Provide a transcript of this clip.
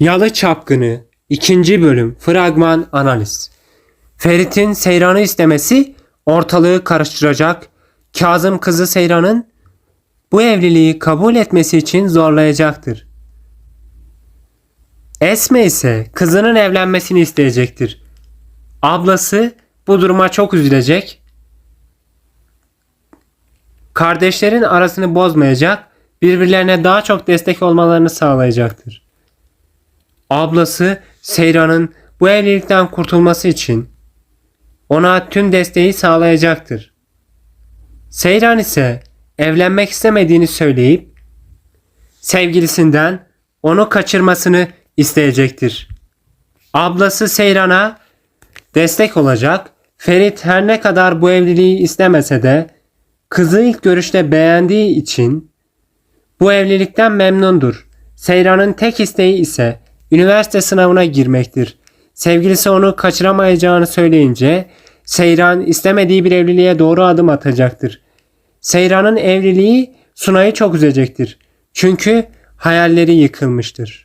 Yalı Çapkını 2. Bölüm Fragman Analiz Ferit'in Seyran'ı istemesi ortalığı karıştıracak. Kazım kızı Seyran'ın bu evliliği kabul etmesi için zorlayacaktır. Esme ise kızının evlenmesini isteyecektir. Ablası bu duruma çok üzülecek. Kardeşlerin arasını bozmayacak, birbirlerine daha çok destek olmalarını sağlayacaktır. Ablası Seyran'ın bu evlilikten kurtulması için ona tüm desteği sağlayacaktır. Seyran ise evlenmek istemediğini söyleyip sevgilisinden onu kaçırmasını isteyecektir. Ablası Seyran'a destek olacak. Ferit her ne kadar bu evliliği istemese de kızı ilk görüşte beğendiği için bu evlilikten memnundur. Seyran'ın tek isteği ise üniversite sınavına girmektir. Sevgilisi onu kaçıramayacağını söyleyince Seyran istemediği bir evliliğe doğru adım atacaktır. Seyran'ın evliliği Sunay'ı çok üzecektir. Çünkü hayalleri yıkılmıştır.